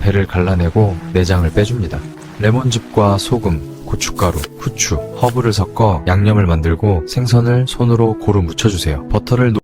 배를 갈라내고 내장을 빼줍니다. 레몬즙과 소금, 고춧가루, 후추, 허브를 섞어 양념을 만들고 생선을 손으로 고루 묻혀주세요. 버터를